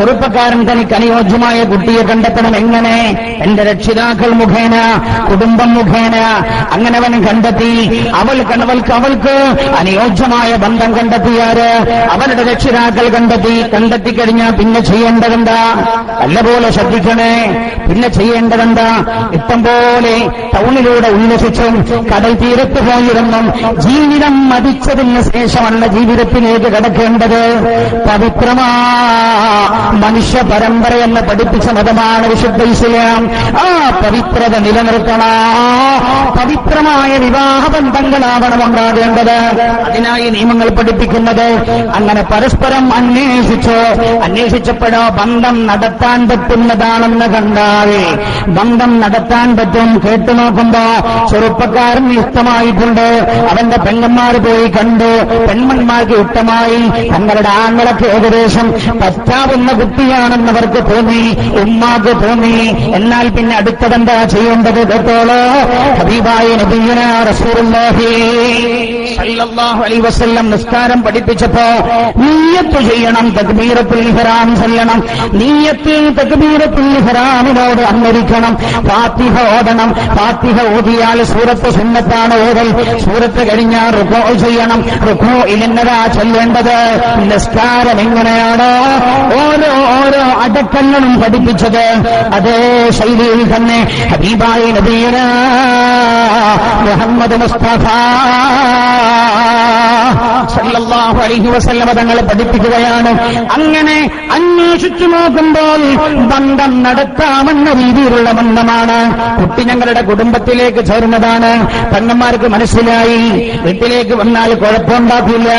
ചെറുപ്പക്കാരൻ തനിക്ക് അനുയോജ്യമായ കുട്ടിയെ കണ്ടെത്തണം എങ്ങനെ? എന്റെ രക്ഷിതാക്കൾ മുഖേന കുടുംബം മുഖേന അങ്ങനെ അവൻ കണ്ടെത്തി അവൾ കണവൾക്ക് അവൾക്ക് അനുയോജ്യമായ ബന്ധം കണ്ടെത്തിയാര് അവരുടെ രക്ഷിതാക്കൾ കണ്ടെത്തി. കണ്ടെത്തിക്കഴിഞ്ഞാൽ പിന്നെ ചെയ്യേണ്ടതെന്താ? നല്ലപോലെ ശ്രദ്ധിക്കണേ. പിന്നെ ചെയ്യേണ്ടതെന്താ? ഇപ്പം പോലെ ടൗണിലൂടെ ഉല്ലസിച്ചും കടൽ തീരത്ത് പോയിരുന്നും ജീവിതം മതിച്ചതിന് ശേഷമല്ല ജീവിതത്തിലേക്ക് കടക്കേണ്ടത്. പവിത്രമാ മനുഷ്യ പരമ്പര എന്ന് പഠിപ്പിച്ച മതമാണ് വിശുദ്ധ ഇസ്ലാം. ആ പവിത്രത നിലനിർത്തണ? പവിത്രമായ വിവാഹ ബന്ധങ്ങളാവണം ഉണ്ടാകേണ്ടത്. അതിനായി നിയമങ്ങൾ പഠിപ്പിക്കുന്നത്. അങ്ങനെ പരസ്പരം അന്വേഷിച്ചോ അന്വേഷിച്ചപ്പോഴോ ബന്ധം നടത്താൻ പറ്റുന്നതാണെന്ന് കണ്ടാൽ ബന്ധം നടത്താൻ പറ്റും കേട്ടു നോക്കുമ്പോ ചെറുപ്പക്കാരൻ ഇഷ്ടമായിട്ടുണ്ട്. അവന്റെ പെങ്ങന്മാർ പോയി കണ്ടു. പെൺമന്മാർക്ക് ഇഷ്ടമായി. തങ്ങളുടെ ആങ്ങളൊക്കെ ഏകദേശം പറ്റാവുന്ന കുട്ടിയാണെന്നവർക്ക് തോന്നി ഉമ്മാക്ക് തോന്നി എന്നാൽ പിന്നെ അടുത്തതെന്താ ചെയ്യേണ്ടത് കേട്ടോളോ ഹബീബായ സല്ലല്ലാഹു അലൈഹി വസല്ലം നിസ്കാരം പഠിപ്പിച്ചപ്പോ നീയത്ത് ചെയ്യണം തക്ബീറത്തുൽ ഇഹ്റാം ചൊല്ലണം നീയത്തിൽ തക്ബീറത്തുൽ ഇഹ്റാമിനോട് അന്വരിക്കണം ഫാത്തിഹ ഓടണം ഫാത്തിഹ ഓതിയാൽ സൂറത്ത് സുന്നത്താണ് ഓതൽ. സൂറത്ത് കഴിഞ്ഞാൽ റുക്കോ ചെയ്യണം. റുക്കോ ഇല്ലെന്നതാ ചൊല്ലേണ്ടത്? നിസ്കാരം എങ്ങനെയാണ് ഓരോ ഓരോ അടക്കങ്ങളും പഠിപ്പിച്ചത് അതേ ശൈലിയിൽ തന്നെ ഹബീബായി നബീന മുഹമ്മദ് മുസ്തഫ സല്ലല്ലാഹു അലൈഹി വസല്ലമ തങ്ങളെ പഠിപ്പിക്കുകയാണ്. അങ്ങനെ അന്വേഷിച്ചു നോക്കുമ്പോൾ ബന്ധം നടത്താമെന്ന രീതിയിലുള്ള ബന്ധമാണ്. കുട്ടി ഞങ്ങളുടെ കുടുംബത്തിലേക്ക് ചേർന്നതാണ്. പെണ്ണന്മാർക്ക് മനസ്സിലായി. വീട്ടിലേക്ക് വന്നാൽ കുഴപ്പമുണ്ടാക്കില്ല.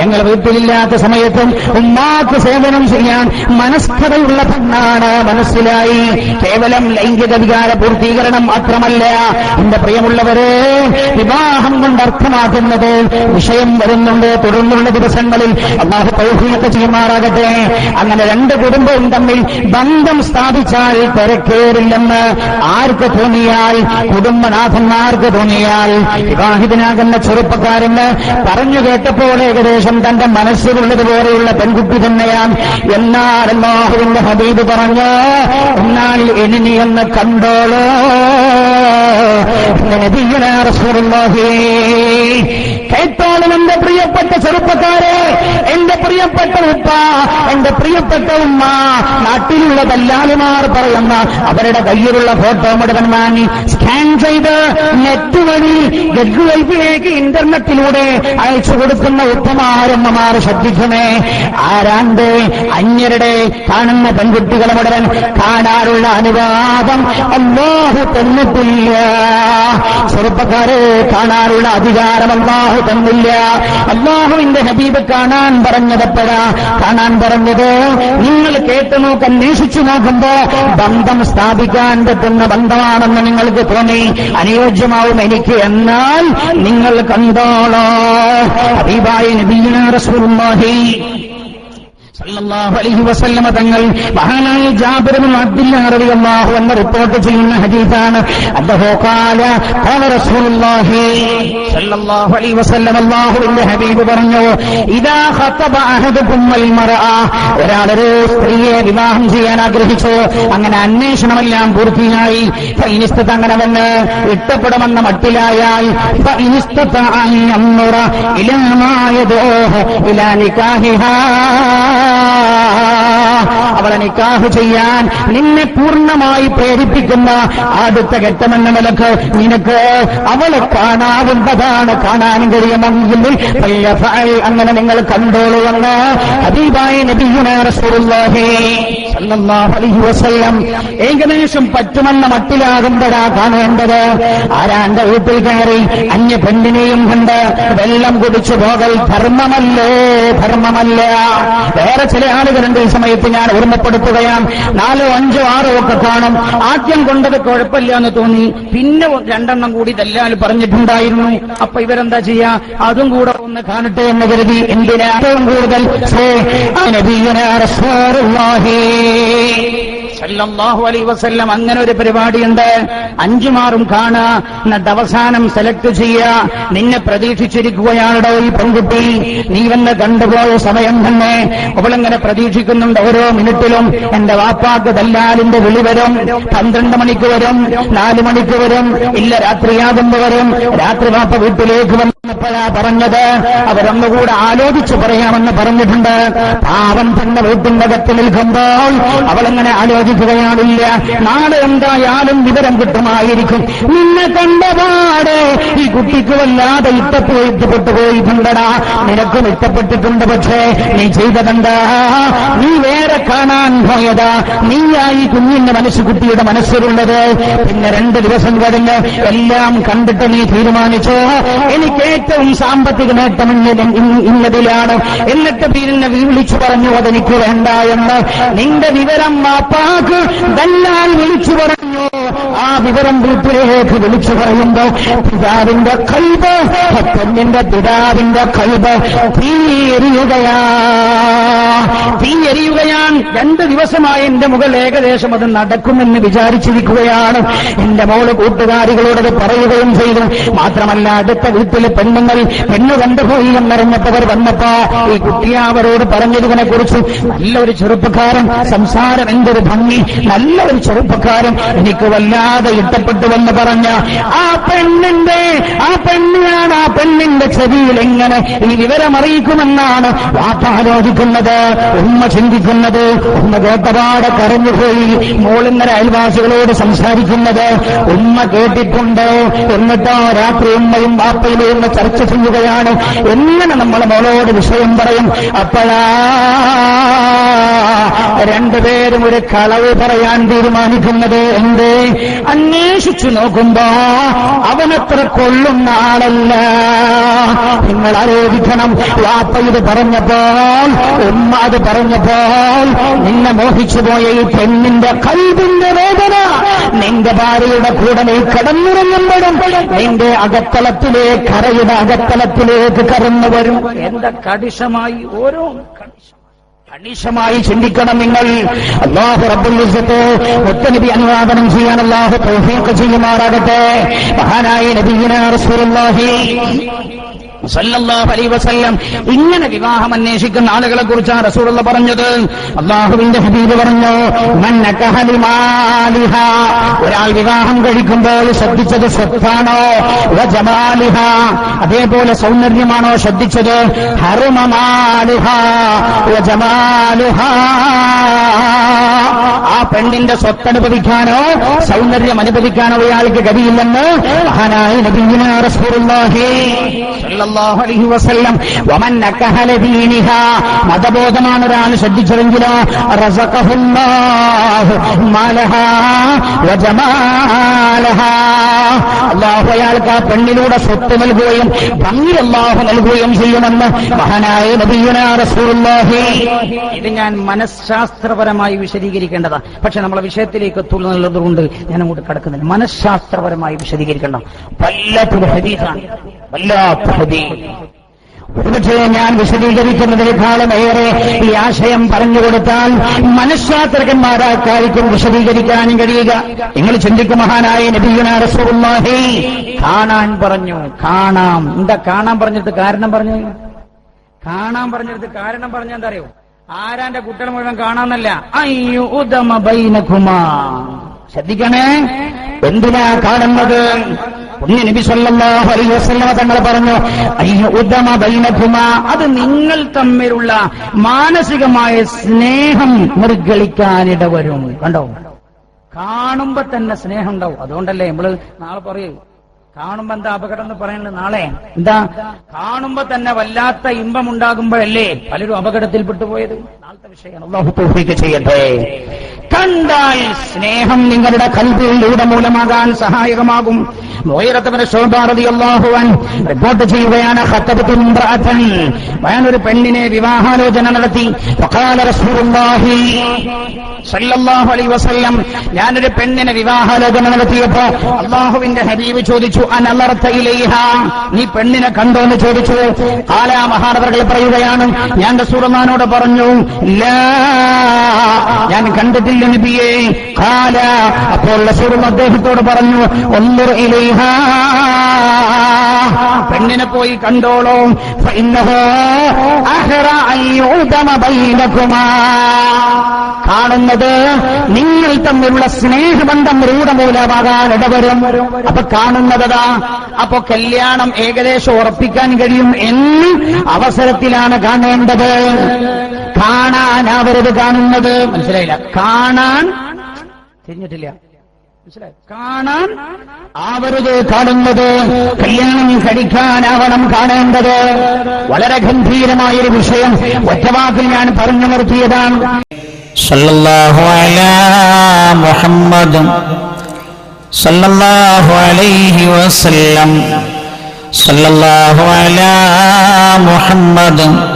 ഞങ്ങൾ വീട്ടിലില്ലാത്ത സമയത്തും ഉമ്മാക്ക് സേവനം ചെയ്യാൻ മനസ്കതയുള്ള പെണ്ണാണ് മനസ്സിലായി. കേവലം ലൈംഗിക വികാര പൂർത്തീകരണം മാത്രമല്ല. എന്റെ പ്രിയമുള്ളവരെ വിവാഹം കൊണ്ട് അർത്ഥമാക്കുന്നത് വിഷയം വരുന്നുണ്ട് തുടർന്നുള്ള ദിവസങ്ങളിൽ അള്ളാഹു പൗഹിയൊക്കെ ചെയ്യുമാറാകട്ടെ. അങ്ങനെ രണ്ട് കുടുംബവും തമ്മിൽ ബന്ധം സ്ഥാപിച്ചാൽ തിരക്കേറില്ലെന്ന് ആർക്ക് തോന്നിയാൽ? കുടുംബനാഥന്മാർക്ക് തോന്നിയാൽ. വിവാഹിതനാകുന്ന ചെറുപ്പക്കാരന് പറഞ്ഞു കേട്ടപ്പോൾ ഏകദേശം തന്റെ മനസ്സിലുള്ളതുപോലെയുള്ള പെൺകുട്ടി തന്നെയാണ്. എന്നാൽ അല്ലാഹുവിന്റെ ഹബീബ് പറഞ്ഞു എന്നാൽ എനിനി നീ ഒന്ന് കണ്ടോളോ നബിയുനാ റസൂലുള്ളാഹി എന്റെ പ്രിയപ്പെട്ട ചെറുപ്പക്കാരെ എന്റെ പ്രിയപ്പെട്ട ഉപ്പ എന്റെ പ്രിയപ്പെട്ട ഉമ്മ നാട്ടിലുള്ള ദല്ലാലിമാർ പറയുന്ന അവരുടെ കയ്യിലുള്ള ഫോട്ടോ മുഴുവൻ വാങ്ങി സ്കാൻ ചെയ്ത് നെറ്റ് വഴി ഗഡ് വൈപ്പിലേക്ക് ഇന്റർനെറ്റിലൂടെ അയച്ചു കൊടുക്കുന്ന ഉപ്പമാരമ്മമാർ ശ്രദ്ധിക്കണേ ആരാണ്ട് അന്യരുടെ കാണുന്ന പെൺകുട്ടികളെ മുഴുവൻ കാണാനുള്ള അനുവാദം അല്ലാഹു തന്നിട്ടില്ല. ചെറുപ്പക്കാരെ കാണാനുള്ള അധികാരം അല്ലാഹു തന്നില്ല. അള്ളാഹുവിന്റെ ഹബീബ് കാണാൻ പറഞ്ഞതപ്പോഴാ കാണാൻ പറഞ്ഞത് നിങ്ങൾ കേട്ടു നോക്ക് അന്വേഷിച്ചു നോക്കുമ്പോ ബന്ധം സ്ഥാപിക്കാൻ പറ്റുന്ന ബന്ധമാണെന്ന് നിങ്ങൾക്ക് തോന്നി. അനുയോജ്യമാവും എനിക്ക്. എന്നാൽ നിങ്ങൾ കണ്ടോളോ. ഹബീബായി നബീന വസല്ലമ തങ്ങൾ മഹാനായ റിപ്പോർട്ട് ചെയ്യുന്ന ഹദീസാണ്. ഹബീബ് പറഞ്ഞു മർഅ. ഒരാളൊരു സ്ത്രീയെ വിവാഹം ചെയ്യാൻ ആഗ്രഹിച്ചു. അങ്ങനെ അന്വേഷണമെല്ലാം പൂർത്തിയായി. ഫൈനിസ്തത്ത് അങ്ങനെ വന്ന് ഇഷ്ടപ്പെടുമെന്ന മട്ടിലായാൽ ഫൈനിസ്തത്ത് യംറ ഇലാ നികാഹിഹാ. അവളെ നിക്കാഹ് ചെയ്യാൻ നിന്നെ പൂർണമായി പ്രേരിപ്പിക്കുന്ന അടുത്ത ഘട്ടമെന്ന നിലയ്ക്ക് നിനക്ക് അവളെ കാണാവുന്നതാണ് കാണാൻ കഴിയുമെങ്കിൽ അങ്ങനെ നിങ്ങൾ കണ്ടോളൂ എന്ന് ഹബീബായ നബിയുന റസൂലുള്ളാഹി സല്ലല്ലാഹു അലൈഹി വസല്ലം ഏകദേശം പറ്റുമെന്ന മട്ടിലാകുമ്പോഴാ കാണേണ്ടത്. ആരാന്റെ വീട്ടിൽ കയറി അന്യ പെണ്ണിനെയും കണ്ട് വെള്ളം കുടിച്ചു പോകൽ ധർമ്മമല്ലേ? ധർമ്മമല്ല. വേറെ ചില ആളുകളുണ്ട് ഈ സമയത്ത് ഞാൻ ഓർമ്മപ്പെടുത്തുകയാണ്. നാലോ അഞ്ചോ ആറോ ഒക്കെ കാണും. ആദ്യം കൊണ്ടത് കുഴപ്പമില്ല എന്ന് തോന്നി. പിന്നെ രണ്ടെണ്ണം കൂടി ദല്ലാൽ പറഞ്ഞിട്ടുണ്ടായിരുന്നു. അപ്പൊ ഇവരെന്താ ചെയ്യാ? അതും കൂടെ ഒന്ന് കാണട്ടെ എന്ന് കരുതി. എന്തിനാ ഏറ്റവും കൂടുതൽ? ഛേ, അലൈ വസ്ല്ലം അങ്ങനെ ഒരു പരിപാടിയുണ്ട്. അഞ്ചുമാറും കാണുക എന്നിട്ട് അവസാനം സെലക്ട് ചെയ്യുക നിന്നെ പ്രതീക്ഷിച്ചിരിക്കുകയാണോ ഈ പെൺകുട്ടി. നീ വന്ന് കണ്ടുപോയ സമയം തന്നെ. അവളിങ്ങനെ പ്രതീക്ഷിക്കുന്നുണ്ട് ഓരോ മിനിറ്റിലും. എന്റെ വാപ്പാക്ക് ദല്ലാലിന്റെ വിളി വരും. പന്ത്രണ്ട് മണിക്ക് വരും. നാല് മണിക്ക് വരും. ഇല്ല രാത്രിയാകുമ്പോ വരും. രാത്രി വാപ്പ വീട്ടിലേക്ക് വന്നപ്പോഴാ പറഞ്ഞത്. അവരൊന്നുകൂടെ ആലോചിച്ച് പറയാമെന്ന് പറഞ്ഞിട്ടുണ്ട്. പാവം തന്നെ വീട്ടിന്റെ അകത്ത് നിൽക്കുമ്പോൾ അവളെങ്ങനെ ആലോചിക്കുകയാണില്ല നാളെ എന്തായാലും വിവരം കിട്ടുമായിരിക്കും. നിന്നെ കണ്ടപാടെ ഈ കുട്ടിക്ക് വല്ലാതെ ഇഷ്ടപ്പോയി ഇഷ്ടപ്പെട്ടു പോയിട്ടുണ്ടടാ നിനക്കും ഇഷ്ടപ്പെട്ടിട്ടുണ്ട് പക്ഷേ നീ ചെയ്തതെന്താ? നീ വേറെ കാണാൻ പോയതാ. നീയായി കുഞ്ഞിന്റെ മനസ്സ് കുട്ടിയുടെ മനസ്സിലുള്ളത്. പിന്നെ രണ്ട് ദിവസം കഴിഞ്ഞ് എല്ലാം കണ്ടിട്ട് നീ തീരുമാനിച്ചോ? എനിക്ക് ഏറ്റവും സാമ്പത്തിക നേട്ടം ഇന്ന- ഇന്ന- ഇന്നതിലാണ്. എന്നിട്ട് പിന്നെ വിളിച്ചു പറഞ്ഞു അതെനിക്ക് വേണ്ട എന്ന്. നിന്റെ വിവരം മാപ്പാക്ക് ദല്ലാൽ വിളിച്ചു പറഞ്ഞു വിവരം വീട്ടിലേക്ക് വിളിച്ചു പറയുമ്പോ പിതാവിന്റെ കൈബ് പത്തന്നിന്റെ പിതാവിന്റെ കൈബ് തീയെറിയുകയാ. തീയെറിയുകയാണ് രണ്ട് ദിവസമായി എന്റെ മുകൾ ഏകദേശം അത് നടക്കുമെന്ന് വിചാരിച്ചിരിക്കുകയാണ്. എന്റെ മോൾ കൂട്ടുകാരികളോടത് പറയുകയും ചെയ്തു. മാത്രമല്ല അടുത്ത വീട്ടിലെ പെണ്ണുങ്ങൾ പെണ്ണു കണ്ടുപോയി എന്നറിഞ്ഞപ്പോ വന്നപ്പോ ഈ കുട്ടിയെ അവരോട് പറഞ്ഞതിനെ കുറിച്ച് നല്ലൊരു ചെറുപ്പക്കാരൻ സംസാരം എന്തൊരു ഭംഗി നല്ലൊരു ചെറുപ്പക്കാരൻ എനിക്ക് വല്ലാതെ ഇഷ്ടപ്പെട്ടുവെന്ന് പറഞ്ഞ ആ പെണ്ണിന്റെ ആ പെണ്ണിനാണ് ആ പെണ്ണിന്റെ ചെവിയിൽ എങ്ങനെ ഈ വിവരമറിയിക്കുമെന്നാണ് വാപ്പ ആലോചിക്കുന്നത് ഉമ്മ ചിന്തിക്കുന്നത് ഉമ്മ കേട്ടപാടെ കരഞ്ഞുപോയി മോളിങ്ങനെ അയൽവാസികളോട് സംസാരിക്കുന്നത് ഉമ്മ കേട്ടിട്ടുണ്ട് എന്നിട്ടോ രാത്രി ഉമ്മയും വാപ്പയിലും ഉമ്മ ചർച്ച ചെയ്യുകയാണ്. എങ്ങനെ നമ്മൾ മോളോട് വിഷയം പറയും? അപ്പോഴാ രണ്ടുപേരും ഒരു കളവ് പറയാൻ തീരുമാനിക്കുന്നത് എന്ത്? അന്വേഷിച്ചു നോക്കുമ്പോ അവനത്ര കൊള്ളുന്ന ആളല്ല. നിങ്ങൾ ആരോപിക്കണം വാപ്പ ഇത് പറഞ്ഞപ്പോൾ ഉമ്മ അത് പറഞ്ഞപ്പോൾ നിന്നെ മോഹിച്ചുപോയ ഈ പെണ്ണിന്റെ കൽവിന്റെ വേദന നിന്റെ ഭാര്യയുടെ കൂടെ നീ കടന്നിറങ്ങുമ്പോഴും നിന്റെ അകത്തലത്തിലേക്ക് കരയുടെ അകത്തലത്തിലേക്ക് കടന്നു വരും. എന്റെ കടിശമായി ഓരോ കടിശം. കണിശമായി ചിന്തിക്കണം നിങ്ങൾ. അള്ളാഹു റബ്ബുൽ ഇസ്സത്ത് മുത്തനബി അനുവാദനം ചെയ്യാൻ അള്ളാഹു ചെയ്യുമാറാകട്ടെ. മഹാനായ നബീന റസൂലുള്ളാഹി. സല്ലല്ലാഹു അലൈഹി വസല്ലം ഇങ്ങനെ വിവാഹം അന്വേഷിക്കുന്ന ആളുകളെ കുറിച്ചാണ് റസൂലുള്ള പറഞ്ഞത്. അള്ളാഹുവിന്റെ ഹബീബ് പറഞ്ഞു ഒരാൾ വിവാഹം കഴിക്കുമ്പോൾ ശ്രദ്ധിച്ചത് സ്വത്താണോ? ജമാലിഹ അതേപോലെ സൗന്ദര്യമാണോ ശ്രദ്ധിച്ചത്? ജമാലുഹ ആ പെണ്ണിന്റെ സ്വത്തനുഭവിക്കാനോ സൗന്ദര്യം അനുഭവിക്കാനോ ഇയാൾക്ക് കഴിയില്ലെന്ന് മഹാനായ നബിയിന റസൂലുള്ളാഹി അലൈഹി വസല്ലം. മതബോധമാണ് ഒരാൾ ശ്രദ്ധിച്ചതെങ്കിലോ റസഖഹുല്ലാഹു അള്ളാഹു അയാൾക്ക് ആ പെണ്ണിലൂടെ സ്വത്ത് നൽകുകയും ഭംഗി അള്ളാഹു നൽകുകയും ചെയ്യുമെന്ന് മഹാനായ നബിയുന റസൂലുള്ളാഹി. ഇത് ഞാൻ മനഃശാസ്ത്രപരമായി വിശദീകരിക്കേണ്ടതാ. പക്ഷെ നമ്മളെ വിഷയത്തിലേക്ക് എത്തുള്ളൂ എന്നുള്ളതുകൊണ്ട് ഞാൻ അങ്ങോട്ട് കടക്കുന്നില്ല. മനഃശാസ്ത്രപരമായി വിശദീകരിക്കണം. വല്ലാത്തൊരു ഹരീസാണ് വല്ലാത്ത ഹദീസ് ഒരുപക്ഷേ ഞാൻ വിശദീകരിക്കുന്നതിനേക്കാളും ഏറെ ഈ ആശയം പറഞ്ഞു കൊടുത്താൽ വിശദീകരിക്കാനും കഴിയുക. നിങ്ങൾ ചിന്തിക്കും മഹാനായ റസൂലുള്ളാഹി. കാണാൻ പറഞ്ഞു കാണാം. എന്താ കാണാൻ പറഞ്ഞിട്ട് കാരണം പറഞ്ഞു? കാണാൻ പറഞ്ഞിട്ട് കാരണം പറഞ്ഞ എന്താ അറിയോ? ആരാന്റെ കുട്ടികൾ മുഴുവൻ കാണാന്നല്ല ഉദമ ബൈനകുമാ. ശ്രദ്ധിക്കണേ. എന്തിനാ കാണുന്നത്? പുണ്യ നബി സല്ലല്ലാഹു അലൈഹി വസല്ലമ തങ്ങൾ പറഞ്ഞു അയ്യോ ഉദമ ബൈനഭുമ അത് നിങ്ങൾ തമ്മിലുള്ള മാനസികമായ സ്നേഹം നിർഗളിക്കാനിട വരും കണ്ടോ? കാണുമ്പോ തന്നെ സ്നേഹം ഉണ്ടാവും. അതുകൊണ്ടല്ലേ നമ്മൾ നാളെ പറയൂ. കാണുമ്പോ എന്താ അപകടം എന്ന് പറയുന്നത് നാളെ? എന്താ? കാണുമ്പോ തന്നെ വല്ലാത്ത ഇമ്പം ഉണ്ടാകുമ്പോഴല്ലേ പലരും അപകടത്തിൽപ്പെട്ടു പോയത്? നാളത്തെ വിഷയമാണ് ചെയ്യട്ടെ. കണ്ടാൽ സ്നേഹം നിങ്ങളുടെ കൽവിയിലൂടെ മൂലമാകാൻ സഹായകമാകും. റിപ്പോർട്ട് ചെയ്യുകയാണ് ഇംറഅത്തൻ. ഞാനൊരു പെണ്ണിനെ വിവാഹാലോചന നടത്തി. ഞാനൊരു പെണ്ണിനെ വിവാഹാലോചന നടത്തിയപ്പോ അള്ളാഹുവിന്റെ ഹബീബ് ചോദിച്ചു അനലർത്ത ഇലൈഹ? നീ പെണ്ണിനെ കണ്ടോ? എന്ന് ചോദിച്ചു. കാലാ മഹാനവർകൾ പറയുകയാണ് ഞാൻ റസൂലുള്ളാഹിനോട് പറഞ്ഞു ഞാൻ കണ്ടിട്ടില്ല നബിയെ കാല അപ്പോൾ റസൂൽ അദ്ദേഹത്തോട് പറഞ്ഞു ഒന്നർ പെണ്ണിനെ പോയി കണ്ടോളൂ. കാണുന്നത് നിങ്ങൾ തമ്മിലുള്ള സ്നേഹബന്ധം രൂഢമൂലമാകാൻ ഇടവരും. അപ്പൊ കാണുന്നതാ അപ്പൊ കല്യാണം ഏകദേശം ഉറപ്പിക്കാൻ കഴിയും എന്ന് അവസരത്തിലാണ് കാണേണ്ടത്. കാണാനാവരുത് കാണുന്നത്. മനസ്സിലായില്ല. കാണാൻ തിരിഞ്ഞിട്ടില്ല. കാണാൻ ആവരുത് കാണുന്നത്. കല്യാണം കഴിക്കാനാവണം കാണേണ്ടത്. വളരെ ഗംഭീരമായൊരു വിഷയം. ഒറ്റവാക്കിൽ ഞാൻ പറഞ്ഞു നിർത്തിയതാണ്. മുഹമ്മദും മുഹമ്മദും